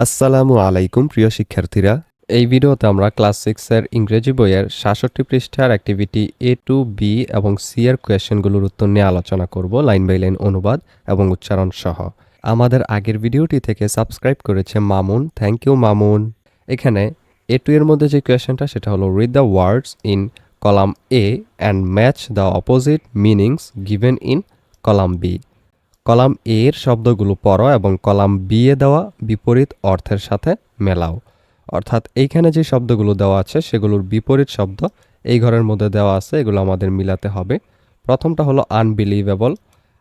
আসসালামু আলাইকুম, প্রিয় শিক্ষার্থীরা। এই ভিডিওতে আমরা ক্লাস সিক্সের ইংরেজি বইয়ের সাতষট্টি পৃষ্ঠার অ্যাক্টিভিটি এ টু বি এবং সি এর কোয়েশ্চেনগুলোর উত্তর নিয়ে আলোচনা করব লাইন বাই লাইন অনুবাদ এবং উচ্চারণ সহ। আমাদের আগের ভিডিওটি থেকে সাবস্ক্রাইব করেছে মামুন। Thank you Mamun. এখানে এ টু এর মধ্যে যে কোয়েশ্চেনটা, সেটা হলো read the words in column A and match the opposite meanings given in column B column A এর শব্দগুলো পড়ো এবং কলাম বি এ দেওয়া বিপরীত অর্থের সাথে মেলাও। অর্থাৎ এইখানে যে শব্দগুলো দেওয়া আছে, সেগুলোর বিপরীত শব্দ এই ঘরের মধ্যে দেওয়া আছে, এগুলো আমাদের মিলাতে হবে। প্রথমটা হলো আনবিলিভেবল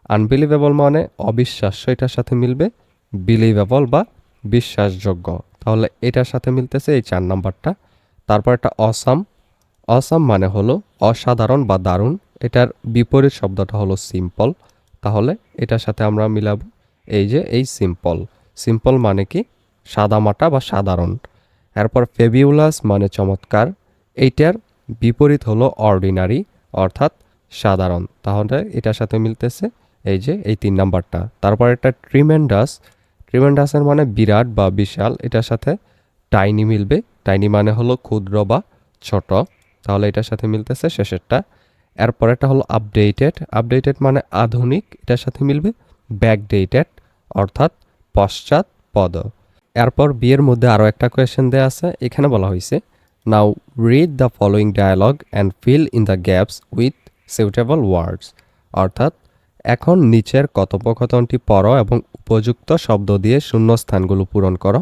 আনবিলিভেবল মানে অবিশ্বাস্য, এটার সাথে মিলবে বিলিভেবল বা বিশ্বাসযোগ্য। তাহলে এটার সাথে মিলতেছে এই চার নাম্বারটা। তারপর একটা অসাম অসাম মানে হলো অসাধারণ বা দারুণ। এটার বিপরীত শব্দটা হলো সিম্পল তাহলে এটার সাথে আমরা মিলাব এই যে এই সিম্পল সিম্পল মানে কি? সাদামাটা বা সাধারণ। এরপর ফেবিউলাস মানে চমৎকার। এইটার বিপরীত হলো অর্ডিনারি অর্থাৎ সাধারণ। তাহলে এটার সাথে মিলতেছে এই যে এই তিন নাম্বারটা। তারপর একটা ট্রিমেন্ডাস ট্রিমেন্ডাসের মানে বিরাট বা বিশাল। এটার সাথে টাইনি মিলবে। টাইনি মানে হলো ক্ষুদ্র বা ছোট। তাহলে এটার সাথে মিলতেছে শেষেরটা। এরপর একটা হলো আপডেটেড আপডেটেড মানে আধুনিক, এটার সাথে মিলবে ব্যাকডেটেড অর্থাৎ পশ্চাৎ পদ। এরপর বিয়ের মধ্যে আরও একটা কোয়েশ্চেন দেওয়া আছে, এখানে বলা হয়েছে now read the following dialogue and fill in the gaps with suitable words অর্থাৎ, এখন নিচের কথোপকথনটি পড়ো এবং উপযুক্ত শব্দ দিয়ে শূন্য স্থানগুলো পূরণ করো।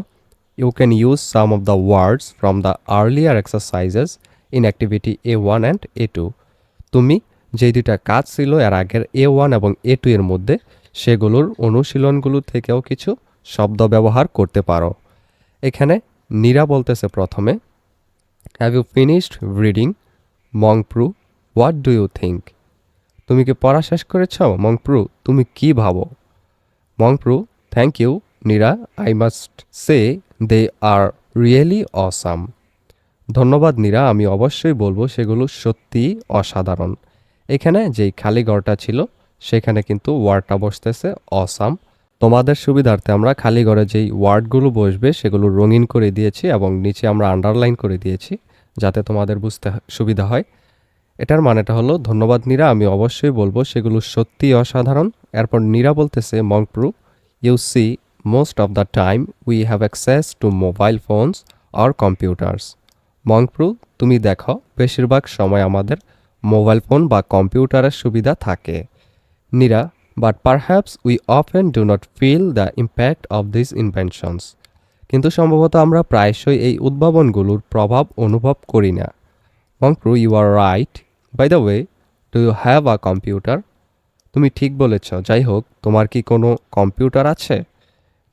You can use some of the words from the earlier exercises in activity A one and A two তুমি যেই দুইটা কাজ ছিল এর আগের এ ওয়ান এবং এ টু এর মধ্যে, সেগুলোর অনুশীলনগুলো থেকেও কিছু শব্দ ব্যবহার করতে পারো। এখানে নীরা বলতেছে প্রথমে have you finished reading Mongpru what do you think তুমি কি পড়া শেষ করেছ? মংপ্রু তুমি কি ভাবো? Mongpru thank you Nira I must say they are really awesome ধন্যবাদ নীরা আমি অবশ্যই বলব সেগুলো সত্যিই অসাধারণ। এখানে যেই খালি ঘরটা ছিল, সেখানে কিন্তু ওয়ার্ডটা বসতেছে, অসাম। তোমাদের সুবিধার্থে আমরা খালি ঘরে যেই ওয়ার্ডগুলো বসবে, সেগুলো রঙিন করে দিয়েছি এবং নিচে আমরা আন্ডারলাইন করে দিয়েছি, যাতে তোমাদের বুঝতে সুবিধা হয়। এটার মানেটা হলো, ধন্যবাদ নীরা আমি অবশ্যই বলব সেগুলো সত্যিই অসাধারণ। এরপর নীরা বলতেছে, Mongpru you see most of the time we have access to mobile phones R computers Mongpru তুমি দেখো, বেশিরভাগ সময় আমাদের মোবাইল ফোন বা কম্পিউটারের সুবিধা থাকে। Nira but perhaps we often do not feel the impact of this inventions কিন্তু সম্ভবত আমরা প্রায়শই এই উদ্ভাবনগুলোর প্রভাব অনুভব করি না। Mongpru you are right by the way do you have a computer তুমি ঠিক বলেছ, যাই হোক, তোমার কি কোনো কম্পিউটার আছে?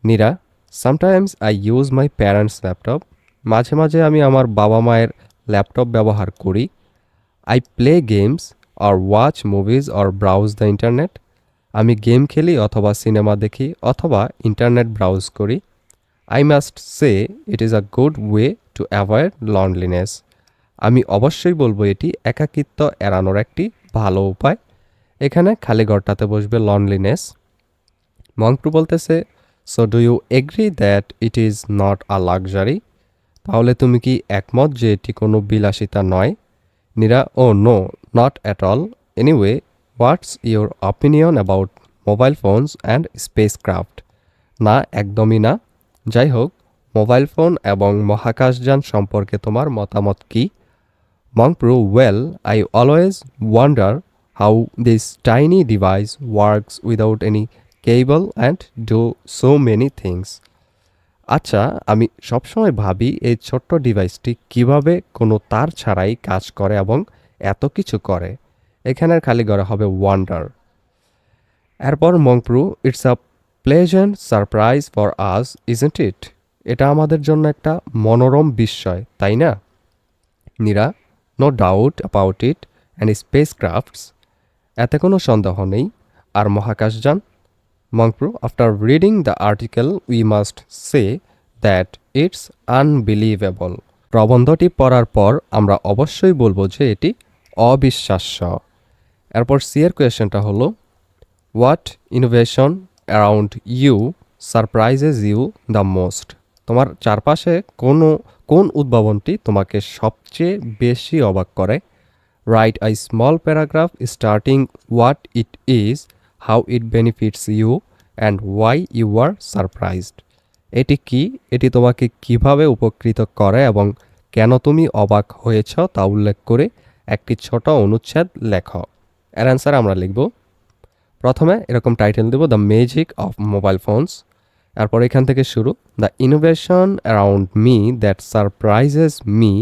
Neera sometimes I use my parents laptop মাঝে মাঝে আমি আমার বাবা মায়ের ল্যাপটপ ব্যবহার করি। I play games or watch movies or browse the internet আমি গেম খেলি অথবা সিনেমা দেখি অথবা ইন্টারনেট ব্রাউজ করি। I must say it is a good way to avoid loneliness আমি অবশ্যই বলব এটি একাকিত্ব এড়ানোর একটি ভালো উপায়। এখানে খালি ঘরটাতে বসবে লনলিনেস মংপ্রু বলতেছে so do you agree that it is not a luxury তাহলে তুমি কি একমত যে এটি কোনো বিলাসিতা নয়? Neera oh no not at all anyway what's your opinion about mobile phones and spacecraft না, একদমই না। যাই হোক মোবাইল ফোন এবং মহাকাশযান সম্পর্কে তোমার মতামত কি? Mongpru well I always wonder how this tiny device works without any cable and do so many things আচ্ছা আমি সবসময় ভাবি এই ছোট্ট ডিভাইসটি কীভাবে কোনো তার ছাড়াই কাজ করে এবং এত কিছু করে। এখানের খালি ঘরে হবে ওয়ান্ডার এরপর Mongpru it's a pleasant surprise for us isn't it এটা আমাদের জন্য একটা মনোরম বিস্ময়, তাই না? Neera no doubt about it and spacecrafts এতে কোনো সন্দেহ নেই। আর মহাকাশযান? Mongpru after reading the article we must say that it's unbelievable প্রবন্ধটি পড়ার পর আমরা অবশ্যই বলব যে এটি অবিশ্বাস্য। এরপর সি এর কোয়েশ্চেনটা হলো what innovation around you surprises you the most তোমার চারপাশে কোনো, কোন উদ্ভাবনটি তোমাকে সবচেয়ে বেশি অবাক করে? Write I small paragraph starting what it is how it benefits you and why you are surprised এটি কি? এটি তোমাকে কীভাবে উপকৃত করে এবং কেন তুমি অবাক হয়েছ তা উল্লেখ করে একটি ছোট অনুচ্ছেদ লেখ। এর অ্যান্সার আমরা লিখব। প্রথমে এরকম title Dev the magic of mobile phones তারপর এখান থেকে শুরু the innovation around me that surprises me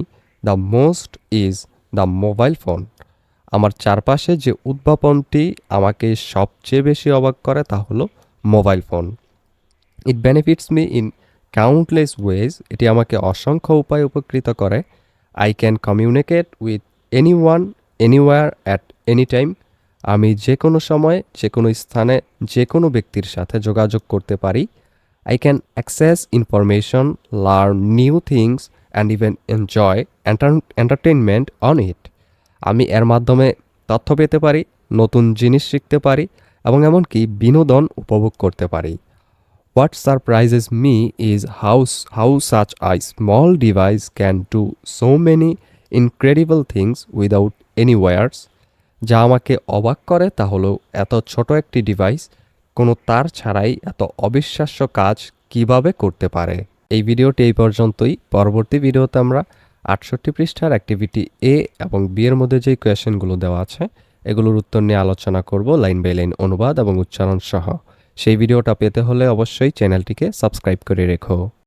the most is the mobile phone আমার চারপাশে যে উদ্ভাবনটি আমাকে সবচেয়ে বেশি অবাক করে তা হলো mobile phone. It benefits me in countless ways এটি আমাকে অসংখ্য উপায়ে উপকৃত করে। I can communicate with anyone anywhere at any time আমি যে কোনো সময়, যে কোনো স্থানে, যে কোনো ব্যক্তির সাথে যোগাযোগ করতে পারি। I can access information learn new things and even enjoy entertainment on it আমি এর মাধ্যমে তথ্য পেতে পারি নতুন জিনিস শিখতে পারি এবং এমনকি বিনোদন উপভোগ করতে পারি। What surprises me is how, how such a small device can do so many incredible things without any wires. যা আমাকে অবাক করে তা হলো এত ছোট একটি ডিভাইস কোনো তার ছাড়াই এত অবিশ্বাস্য কাজ কীভাবে করতে পারে। এই ভিডিওটি এই পর্যন্তই। পরবর্তী ভিডিওতে আমরা আটষট্টি পৃষ্ঠার অ্যাক্টিভিটি এ এবং বি এর মধ্যে যে কোয়েশনগুলো দেওয়া আছে, এগুলোর উত্তর নিয়ে আলোচনা করব লাইন বাই লাইন অনুবাদ এবং উচ্চারণ সহ। সেই ভিডিওটা পেতে হলে অবশ্যই চ্যানেলটিকে সাবস্ক্রাইব করে রেখো।